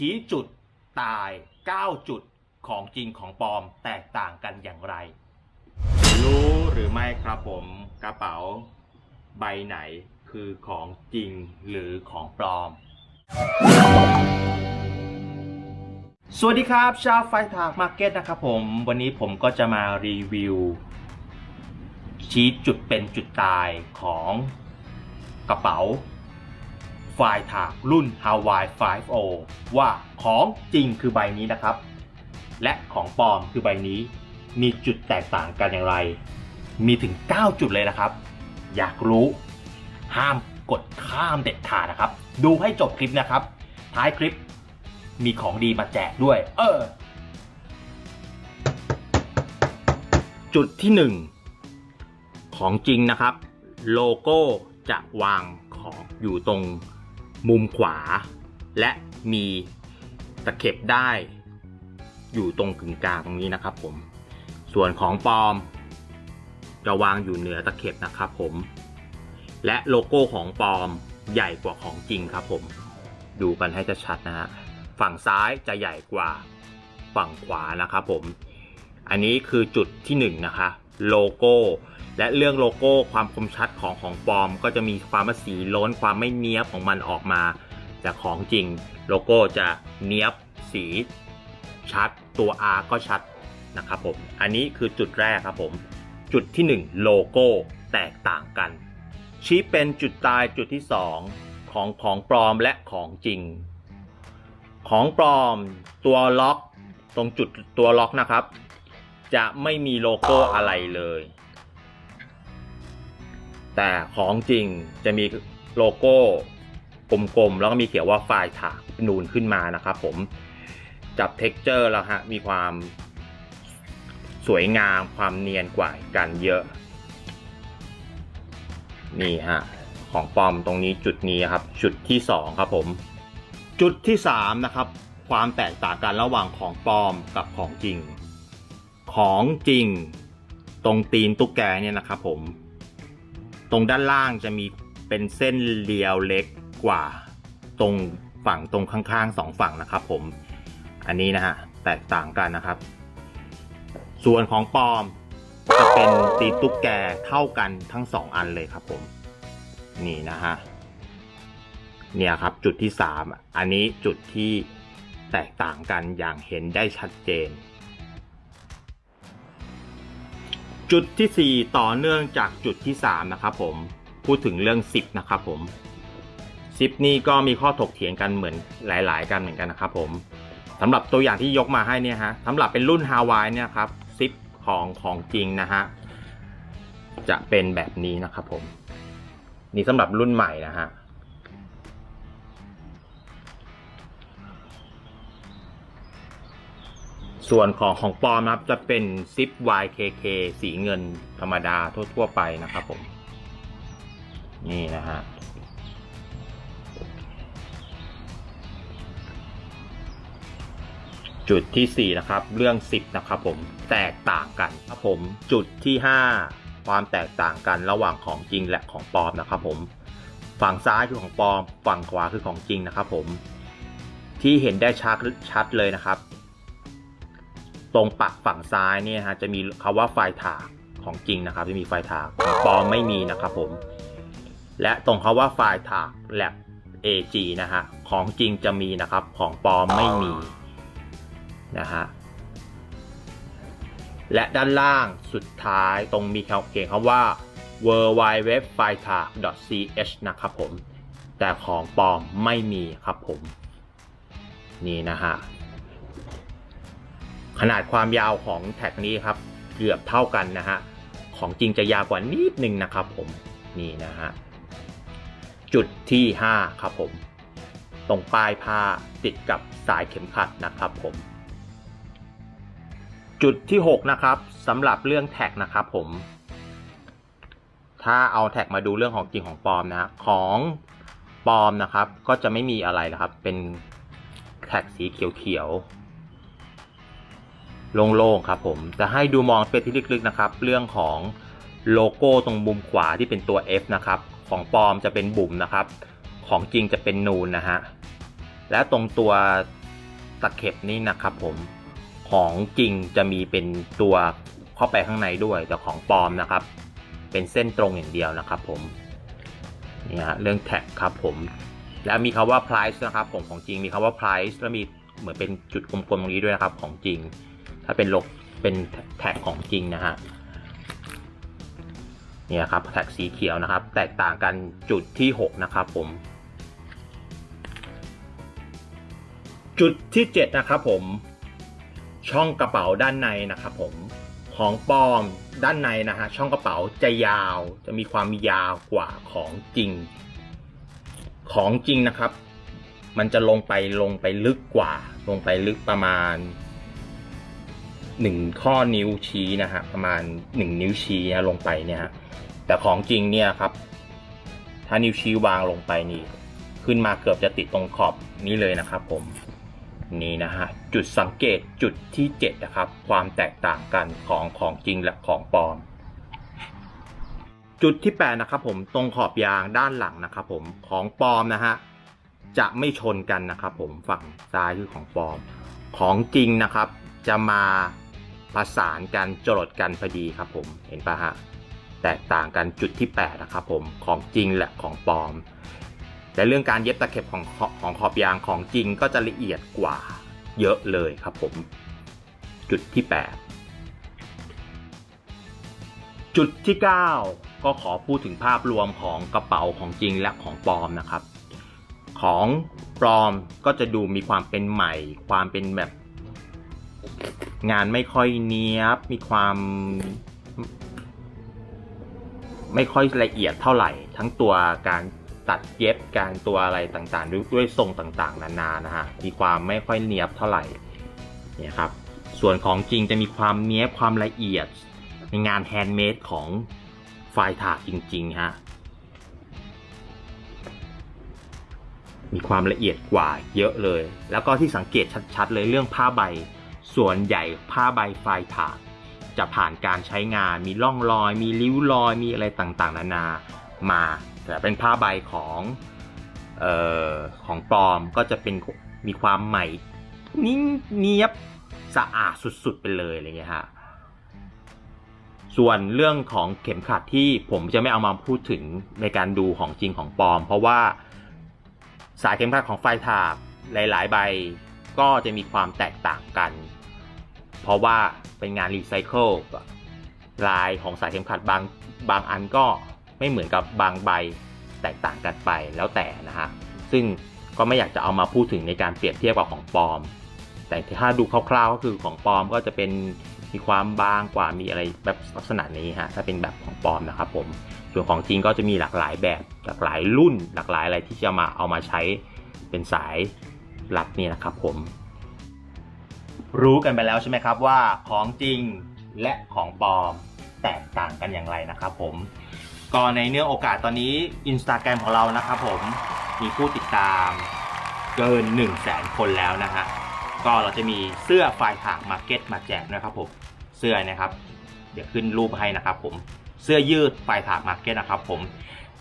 ชี้จุดตาย 9 จุดของจริงของปลอมแตกต่างกันอย่างไร รู้หรือไม่ครับผมกระเป๋า ใบไหนคือของจริงหรือของปลอม สวัสดีครับ ชาวไฟถากมาร์เก็ตนะครับผม วันนี้ผมก็จะมารีวิว ชี้จุดเป็นจุดตายของกระเป๋า ไฟล์ถากรุ่น Hawaii 5O ว่าของจริงคือใบนี้นะครับ และของปลอมคือใบนี้ มีจุดแตกต่างกันอย่างไร มีถึง 9 จุดเลยนะครับ อยากรู้ ห้ามกดข้ามเด็ดขาดนะครับ ดูให้จบคลิปนะครับ ท้ายคลิปมีของดีมาแจกด้วย เออ จุดที่ 1 ของจริงนะครับ โลโก้จะวางของอยู่ตรง มุมขวา และมีตะเข็บได้ อยู่ตรงกึ่งกลางตรงนี้นะครับผม ส่วนของปลอม จะวางอยู่เหนือตะเข็บนะครับผม และโลโก้ของปลอมใหญ่กว่าของจริงครับผม ดูกันให้ชัดๆนะฮะ ฝั่งซ้ายจะใหญ่กว่าฝั่งขวานะครับผม อันนี้คือจุดที่1นงนะคะ โลโก้ และเรื่องโลโก้ความคมชัดของของปลอม ก็จะมีความสีล้นความไม่เนี้ยบของมันออกมา แต่ของจริงโลโก้จะเนี้ยบสีชัดตัว R ก็ชัดนะครับผม อันนี้คือจุดแรกครับผม จุดที่ 1 โลโก้แตกต่างกัน ชี้เป็นจุดตายจุดที่ 2 ของของปลอมและของจริง ของปลอมตัวล็อก ตรงจุดตัวล็อกนะครับ จะไม่มีโลโก้อะไรเลย แต่ของจริงจะมีโลโก้กลมๆ แล้วก็มีเขียนว่าไฟล์ถากนูนขึ้นมานะครับผมจับเท็กเจอร์แล้วฮะ มีความสวยงามความเนียนกว่ากันเยอะ นี่ฮะ ของปลอมตรงนี้จุดนี้ครับ จุดที่ 2 ครับผม จุดที่ 3 นะครับ ความแตกต่างกันระหว่างของปลอมกับของจริง ของจริง ตรงตีนตุ๊กแกเนี่ยนะครับผม ตรงด้านล่างจะมีเป็นเส้นเรียวเล็กกว่า ตรงฝั่งตรงข้างๆสองฝั่งนะครับ ผม อันนี้นะฮะแตกต่างกันนะครับ ส่วนของปลอมจะเป็นตีนตุ๊กแกเท่ากันทั้งสองอันเลยครับผม นี่นะฮะเนี่ยครับจุดที่ 3 อันนี้จุดที่แตกต่างกันอย่างเห็นได้ชัดเจน จุดที่ 4 ต่อเนื่องจากจุดที่ 3 นะครับผมพูดถึงเรื่องซิปนะครับผมซิปนี่ก็มีข้อถกเถียงกันเหมือนหลาย ๆ กันเหมือนกันนะครับผมสำหรับตัวอย่างที่ยกมาให้เนี่ยฮะสำหรับเป็นรุ่นฮาวายเนี่ยครับซิปของของจริงนะฮะจะเป็นแบบนี้นะครับผม นี่สำหรับรุ่นใหม่นะฮะ ส่วนของของปลอมนะครับจะเป็นซิป YKK สีเงินธรรมดาทั่ว ๆ ไปนะครับผม นี่นะฮะจุดที่ 4 นะครับ เรื่องซิปนะครับผมแตกต่างกันครับผมจุดที่ 5 ความแตกต่างกันระหว่างของจริงและของปลอมนะครับผมฝั่งซ้ายคือของปลอมฝั่งขวาคือของจริงนะครับผมที่เห็นได้ชัดชัดเลยนะครับ ตรงปักฝั่งซ้ายเนี่ยฮะจะมีคาว่าไฟถากของจริงนะครับจะมีไฟถากของปลอมไม่มีนะครับผม และตรงคาว่าไฟถากแลบ AG นะฮะของจริงจะมีนะครับของปลอมไม่มีนะฮะและด้านล่างสุดท้ายตรงมีเขียนคำว่า w w w f i t a c h นะครับผม แต่ของปลอมไม่มีครับผม นี่นะฮะ ขนาดความยาวของแท็กนี้ครับ เกือบเท่ากันนะฮะ ของจริงจะยาวกว่านิดนึงนะครับผม นี่นะฮะ จุดที่ 5 ครับผม ตรงปลายผ้าติดกับสายเข็มขัดนะครับผม จุดที่ 6 นะครับสำหรับเรื่องแท็กนะครับผม ถ้าเอาแท็กมาดูเรื่องของจริงของปลอมนะของปลอมนะครับ ก็จะไม่มีอะไรนะครับ เป็นแท็กสีเขียวๆ โล่งๆครับผมจะให้ดูมองเป็นที่ลึกๆนะครับ เรื่องของโลโก้ตรงมุมขวาที่เป็นตัว F นะครับ ของปลอมจะเป็นบุ่มนะครับ ของจริงจะเป็นนูนนะฮะและตรงตัวตะเข็บนี่นะครับผมของจริงจะมีเป็นตัวเข้าไปข้างในด้วย แต่ของปลอมนะครับ เป็นเส้นตรงอย่างเดียวนะครับผมเนี่ยฮะเรื่องแท็กครับผมแล้วมีคาว่า price นะครับผมของจริงมีคาว่า price แล้วมีเหมือนเป็นจุดกลมๆตรงนี้ด้วยนะครับของจริง ถ้าเป็นลกเป็นแท็กของจริงนะฮะเนี่ยครับแท็กสีเขียวนะครับ แตกต่างกันจุดที่ 6 นะครับผม จุดที่ 7 นะครับผม ช่องกระเป๋าด้านในนะครับผมของปลอมด้านในนะฮะช่องกระเป๋าจะยาวจะมีความยาวกว่าของจริง ของจริงนะครับ มันจะลงไปลงไปลึกกว่า ลงไปลึกประมาณ หนึ่งข้อนิ้วชี้นะฮะประมาณหนึ่งนิ้วชี้นะลงไปเนี่ยฮะแต่ของจริงเนี่ยครับ ถ้านิ้วชี้วางลงไปนี่ ขึ้นมาเกือบจะติดตรงขอบนี้เลยนะครับ ผมนี่นะฮะจุดสังเกตจุดที่7นะครับ ความแตกต่างกันของของจริงและของปลอม จุดที่8นะครับ ผมตรงขอบยางด้านหลังนะครับ ผมของปลอมนะฮะจะไม่ชนกันนะครับ ผมฝั่งซ้ายคือของปลอม ของจริงนะครับ จะมา ประสานกันจรดกันพอดีครับผมเห็นปะฮะแตกต่างกันจุดที่8นะครับผมของจริงและของปลอมแต่เรื่องการเย็บตะเข็บของของขอบยางของจริงก็จะละเอียดกว่าเยอะเลยครับผม จุดที่ 8 จุดที่ 9 ก็ขอพูดถึงภาพรวมของกระเป๋าของจริงและของปลอมนะครับ ของปลอมก็จะดูมีความเป็นใหม่ ความเป็นแบบ งานไม่ค่อยเนี้ยบ มีความไม่ค่อยละเอียดเท่าไหร่ ทั้งตัวการตัดเย็บการตัวอะไรต่างๆ ด้วยด้วยทรงต่างๆ นานานะฮะมีความไม่ค่อยเนียบเท่าไหร่เนี่ยครับ ส่วนของจริงจะมีความเนี้ยบความละเอียด ในงานแฮนด์เมดของไฟถากจริงๆฮะมีความละเอียดกว่าเยอะเลย แล้วก็ที่สังเกตชัดๆ เลยเรื่องผ้าใบ ส่วนใหญ่ผ้าใบไฟถากจะผ่านการใช้งานมีร่องรอย มีริ้วรอยมีอะไรต่างๆ นานามาแต่เป็นผ้าใบของเอ่อของปลอมก็จะเป็นมีความใหม่นิ่งเนียบสะอาดสุดๆไปเลยอะไรเงี้ยฮะส่วนเรื่องของเข็มขัดที่ผมจะไม่เอามาพูดถึงในการดูของจริงของปลอม เพราะว่าสายเข็มขัดของไฟถากหลาย ๆ ใบ ก็จะมีความแตกต่างกัน เพราะว่าเป็นงานรีไซเคิลลายของสายเข็มขัดบางบางอันก็ไม่เหมือนกับบางใบแตกต่างกันไปแล้วแต่นะฮะ ซึ่งก็ไม่อยากจะเอามาพูดถึงในการเปรียบเทียบกับของปลอม แต่ถ้าดูคร่าวๆก็คือของปลอมก็จะเป็นมีความบางกว่ามีอะไรแบบลักษณะนี้ฮะถ้าเป็นแบบของปลอมนะครับผมส่วนของจริงก็จะมีหลากหลายแบบหลากหลายรุ่น หลากหลายอะไรที่จะมาเอามาใช้เป็นสาย รัดนี่นะครับผม รู้กันไปแล้วใช่ไหมครับว่าของจริงและของปลอมแตกต่างกันอย่างไรนะครับผมก็ในเนื้อโอกาสตอนนี้ Instagram ของเรานะครับผมมีผู้ติดตามเกิน 1 0 0 0 0แสนคนแล้วนะฮะก็เราจะมีเสื้อไฟล์ถากมาร์เก็ตมาแจกนะครับผมเสื้อนะครับ เดี๋ยวขึ้นรูปให้นะครับผมเสื้อยืดไฟล์ถากมาร์เก็ตนะครับผม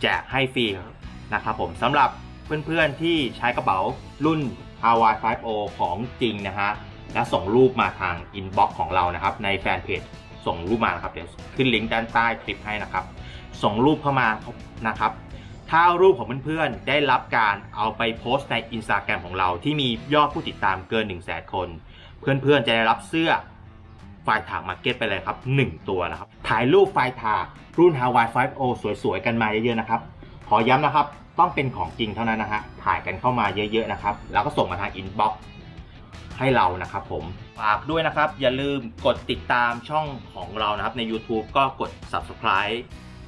แจกให้ฟรีนะครับผมสำหรับเพื่อนๆที่ใช้กระเป๋ารุ่น Hawaii 5O ของจริงนะฮะและส่งรูปมาทางอินบ็อกซ์ของเรานะครับ ในแฟนเพจส่งรูปมานะครับเดี๋ยวขึ้นลิงก์ด้านใต้คลิปให้นะครับ ส่งรูปเข้ามานะครับ ถ้ารูปของเพื่อนๆได้รับการเอาไปโพสต์ใน Instagram ของเราที่มียอดผู้ติดตามเกิน 1 0 0 0 0แสนคน เพื่อนๆจะได้รับเสื้อไฟล์ถากมาเก็ตไปเลยครับ 1 ตัวนะครับ ถ่ายรูปไฟล์ถากรุ่น Hawaii 5O สวยๆ กันมาเยอะๆนะครับ ขอย้ำนะครับ ต้องเป็นของจริงเท่านั้นนะฮะ ถ่ายกันเข้ามาเยอะๆนะครับ แล้วก็ส่งมาทาง inbox ให้เรานะครับผม ฝากด้วยนะครับ อย่าลืมกดติดตามช่องของเรานะครับ ใน YouTube ก็กด subscribe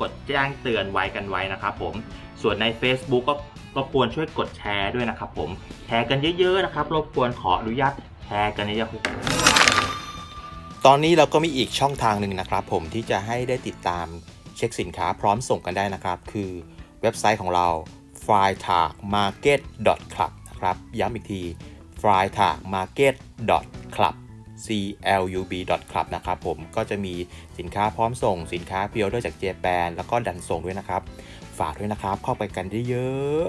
กดแจ้งเตือนไว้กันไว้นะครับผม ส่วนใน Facebook ก็รบกวนช่วยกดแชร์ด้วยนะครับผม แชร์กันเยอะๆนะครับ รบกวนขออนุญาตแชร์กันเยอะๆตอนนี้เราก็มีอีกช่องทางหนึ่งนะครับ ผมที่จะให้ได้ติดตามเช็คสินค้าพร้อมส่งกันได้นะครับ คือ เว็บไซต์ของเรา f r y t a g market club นะครับย้ำอีกที f r y t a g market club club.club นะครับผมก็จะมีสินค้าพร้อมส่งสินค้าพิออเดอร์จากเจแปนแล้วก็ดันส่งด้วยนะครับ ฝากด้วยนะครับ เข้าไปกันได้เยอะ